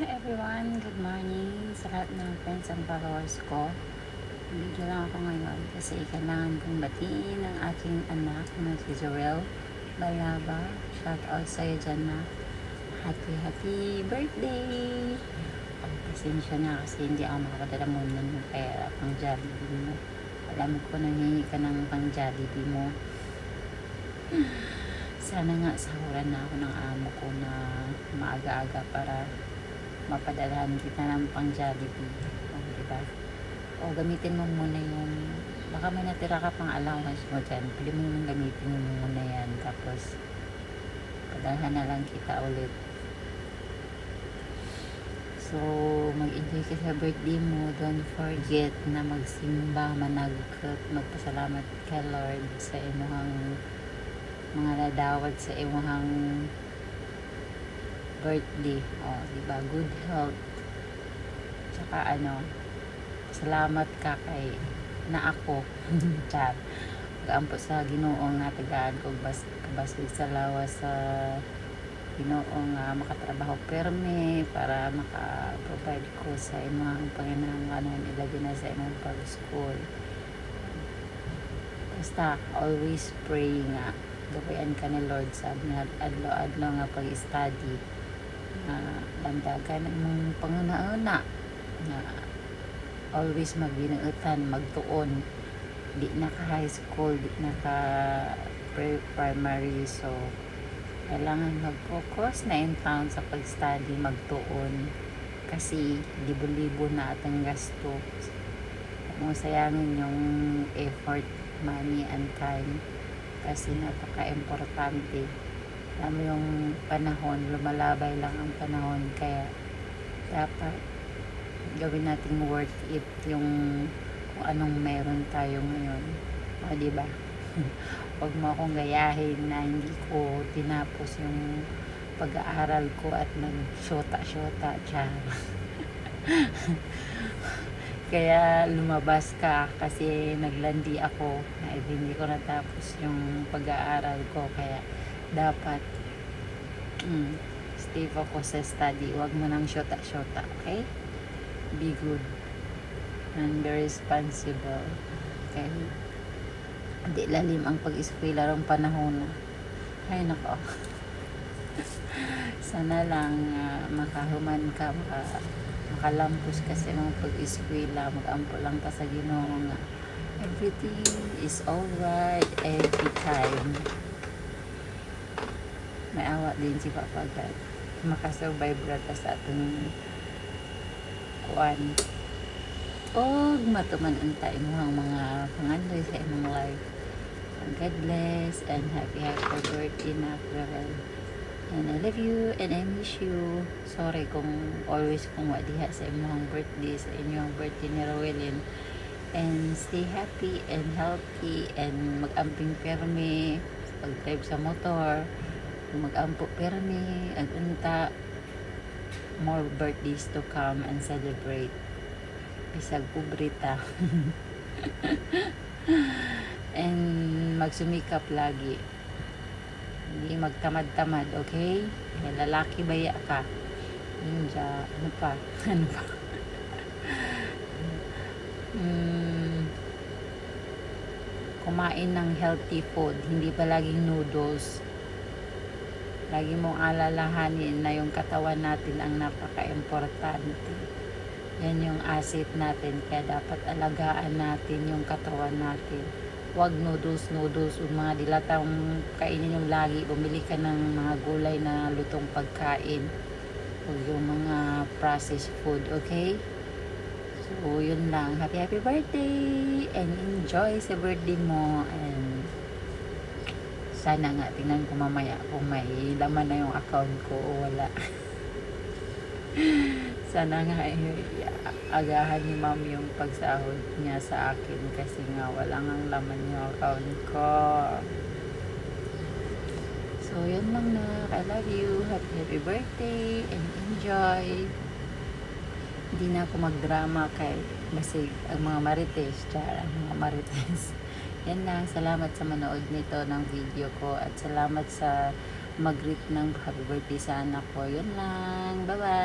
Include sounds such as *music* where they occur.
Everyone, good morning sa lahat ng friends and followers ko. Video lang ako ngayon kasi kailangan kong batiin ang aking anak na si Zorel Balaba. Shout out sa'yo dyan na happy happy birthday! Oh, pasensya na kasi hindi ako makapadala muna ng pera pang Jollibee mo. Alam ko nangingi ka ng pang Jollibee mo. *sighs* Sana nga sahuran na ako ng amo ko na maaga-aga para mapadalhan kita ng pang Jollibee. O, diba? O, gamitin mo muna yung baka may natira ka pang allowance mo dyan. Pwede mo naman gamitin mo muna yan. Tapos, padalhan na lang kita ulit. So, mag-enjoy ka sa birthday mo. Don't forget na magsimba, managkat, magpasalamat kay Lord sa imuhang mga nadawat sa imuhang birthday. O, di? Good health. Tsaka ano, salamat ka kay na ako. *laughs* Char. Gaampo sa ginoong natagaan ko bas kabasig sa lawas sa ginoong uh, makatrabaho perme para maka-provide ko sa imong panginahanglanon ilagay na sa imong pag-school. Basta, always pray nga. Gabayan ka ni Lord sa adlaw-adlaw nga pag-study na landagan mong panguna-una na always magbinuutan, magtuon. Di na ka high school, di na ka primary so kailangan mag-focus na in town sa pag-study, magtuon. Kasi libo-libo na atang gasto. Mo sayangin yung effort, money and time. Kasi napaka-importante mo yung panahon, lumalabay lang ang panahon kaya dapat gawin natin worth it yung kung anong meron tayo ngayon. O di ba? *laughs* Huwag mo akong gayahin na hindi ko tinapos yung pag-aaral ko at nag-shota-shota char *laughs* kaya lumabas ka kasi naglandi ako. Na hindi ko natapos yung pag-aaral ko kaya dapat. Mm, stay focused sa study. Huwag mo nang shota-shota okay? Be good. And be responsible. Okay? Hindi lalim ang pag-eskwela rong panahon na. Ay nako. *laughs* Sana lang uh, makahuman ka maka, makalampos kasi mga pag-eskwela magampo lang ka sa ginoo nga. Everything is alright every time may awa din si Papa God makasurvive rata sa atong kuan og matuman unta imong mga pangandoy sa imong life. God bless and happy happy birthday na Ravel. And I love you and I miss you. Sorry kung always kung wadiha sa imong birthday sa inyong birthday ni Rowelyn and stay happy and healthy and mag-amping perme pag-drive sa motor mag-ampo perme at unta more birthdays to come and celebrate. Bisag pubrita. *laughs* And magsumikap lagi. Hindi magtamad-tamad okay? Kaya lalaki baya ka? Dya, ano pa? *laughs* Ano pa? Mm, kumain ng healthy food. Hindi pa laging noodles lagi mong alalahanin na yung katawan natin ang napaka-importante. Yan yung asset natin, kaya dapat alagaan natin yung katawan natin. Huwag noodles, noodles, o mga dilatang kainin yung lagi. Bumili ka ng mga gulay na lutong pagkain. Huwag yung mga processed food, okay? So, yun lang. Happy, happy birthday! And enjoy sa birthday mo. And sana nga tingnan ko mamaya kung may laman na yung account ko o wala. *laughs* Sana nga eh, agahan ni ma'am yung pagsahod niya sa akin kasi nga wala nga laman yung account ko. So yun lang na. I love you. Happy happy birthday and enjoy hindi na ako magdrama kay basig ang mga marites tsara ang mga marites *laughs* yan lang, salamat sa manood nito ng video ko at salamat sa mag-greet ng happy birthday sa anak ko. Yun lang. Bye-bye.